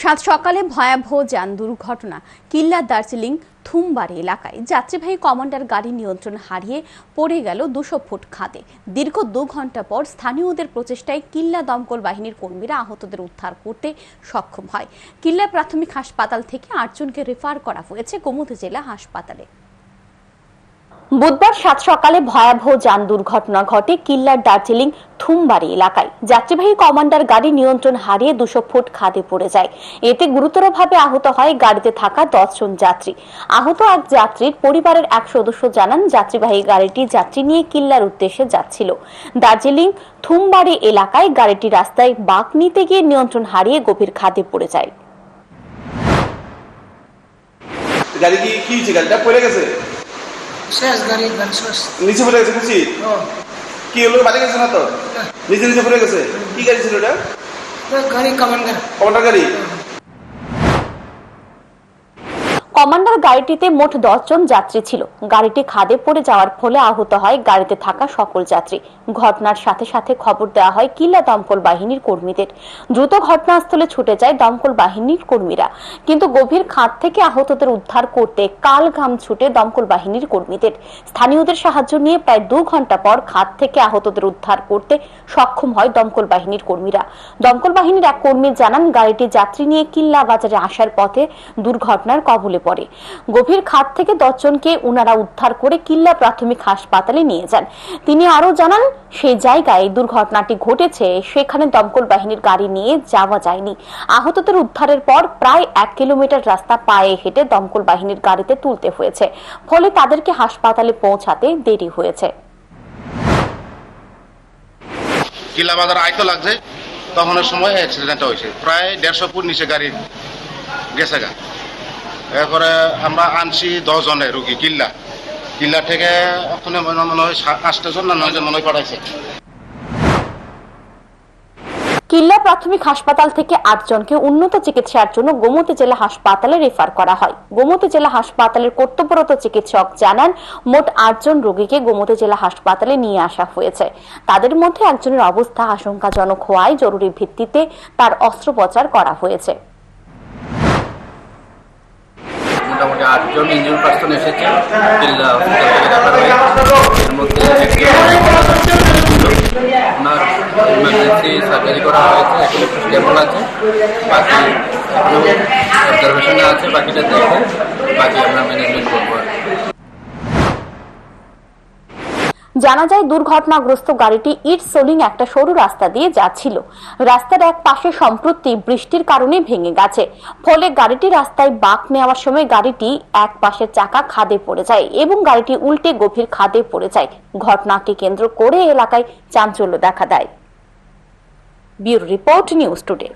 সাত সকালে ভয়াবহ যান দুর্ঘটনা। কিল্লা দার্জিলিং, থুমবাড়ি এলাকায় যাত্রীবাহী কমান্ডার গাড়ি নিয়ন্ত্রণ হারিয়ে পড়ে গেল দুশো ফুট খাদে। দীর্ঘ দু ঘণ্টা পর স্থানীয়দের প্রচেষ্টায় কিল্লা দমকল বাহিনীর কর্মীরা আহতদের উদ্ধার করতে সক্ষম হয়। কিল্লা প্রাথমিক হাসপাতাল থেকে আটজনকে রেফার করা হয়েছে গোমতী জেলা হাসপাতালে। বুধবার সাত সকালে ভয়াবহ যান দুর্ঘটনা ঘটে কিল্লার দার্জিলিং থুমবাড়ি এলাকায়। যাত্রীবাহী কমান্ডার গাড়ি নিয়ন্ত্রণ হারিয়ে দুশো ফুট খাদে পড়ে যায়। এতে গুরুতরভাবে আহত হয় গাড়িতে থাকা দশজন যাত্রী। আহত এক যাত্রীর পরিবারের এক সদস্য জানান, যাত্রীবাহী গাড়িটি যাত্রী নিয়ে কিল্লার উদ্দেশ্যে যাচ্ছিল। দার্জিলিং থুমবাড়ি এলাকায় গাড়িটি রাস্তায় বাঁক নিতে গিয়ে নিয়ন্ত্রণ হারিয়ে গভীর খাদে পড়ে যায়। গাড়ি কি গেছে? শেষ গাড়ি শেষ। নিচে পড়ে গেছে বুঝছি কি হলো? বাড়ি গেছে না তো? নিচে নিচে পড়ে গেছে। কি গাড়ি ছিল ওটা গাড়ি কমান্ডার। কমান্ডার গাড়ি? কমান্ডার গাড়িটিতে মোট দশজন যাত্রী ছিল। গাড়িটি খাদে পড়ে যাওয়ার ফলে আহত হয় গাড়িতে থাকা সকল যাত্রী। ঘটনার সাথে সাথে খবর দেওয়া হয় কিল্লা দমকল বাহিনীর কর্মীদের। দ্রুত ঘটনাস্থলে ছুটে যায় দমকল বাহিনীর কর্মীরা। কিন্তু গভীর খাদ থেকে আহতদের উদ্ধার করতে কাল ঘাম ছুটে দমকল বাহিনীর কর্মীদের। স্থানীয়দের সাহায্য নিয়ে প্রায় দু ঘণ্টা পর খাদ থেকে আহতদের উদ্ধার করতে সক্ষম হয় দমকল বাহিনীর কর্মীরা। দমকল বাহিনীর এক কর্মী জানান, গাড়িটি যাত্রী নিয়ে কিল্লা বাজারে আসার পথে দুর্ঘটনার কবলে পড়ে। গভীর খাদ থেকে দশজনকে উনারা উদ্ধার করে কিল্লা প্রাথমিক হাসপাতালে নিয়ে যান। তিনি আরও জানান সেই জায়গায় দুর্ঘটনাটি ঘটেছে, সেখানে দমকল বাহিনীর গাড়ি নিয়ে যাওয়া যায়নি। আহতদের উদ্ধারের পর প্রায় এক কিলোমিটার রাস্তা পায়ে হেঁটে দমকল বাহিনীর গাড়িতে তুলতে হয়েছে। ফলে তাদেরকে হাসপাতালে পৌঁছাতে দেরি হয়েছে। কিল্লা বাজার আইতো লাগছে তখন সময় অ্যাক্সিডেন্টটা হয়েছে। প্রায় দেড়শো ফুট নিচে গাড়ি গেছে গা। এরপরে আমরা আনছি দশজনের রুগী, কিল্লা। কিল্লা থেকে ওখানে মনে হয় আটটা জন না নয়জন মনে হয় পাঠাইছে। কিল্লা প্রাথমিক হাসপাতাল থেকে আটজনকে উন্নত চিকিৎসার জন্য গোমতী জেলা হাসপাতালে রেফার করা হয়। গোমতী জেলা হাসপাতালের কর্তব্যরত চিকিৎসক জানান, মোট আটজন রোগীকে গোমতী জেলা হাসপাতালে নিয়ে আসা হয়েছে। তাদের মধ্যে একজনের অবস্থা আশঙ্কাজনক হওয়ায় জরুরি ভিত্তিতে তার অস্ত্রোপচার করা হয়েছে। মোটামুটি আটজন ইঞ্জুর পার্সন এসেছে। এর মধ্যে করা হয়েছে আছে। বাকি আছে, বাকিটা দেখে বাকি আমরা ম্যানেজমেন্ট করব জানা যায় দুর্ঘটনাগ্রস্ত গাড়িটি ইট সোলিং একটা সরু রাস্তা দিয়ে যাচ্ছিল। রাস্তার এক পাশে সম্প্রতি বৃষ্টির কারণে ভেঙে গেছে। ফলে গাড়িটি রাস্তায় বাঁক নেওয়ার সময় গাড়িটি এক পাশের চাকা খাদে পড়ে যায় এবং গাড়িটি উল্টে গভীর খাদে পড়ে যায়। ঘটনাকে কেন্দ্র করে এলাকায় চাঞ্চল্য দেখা দেয়। Bureau report news today.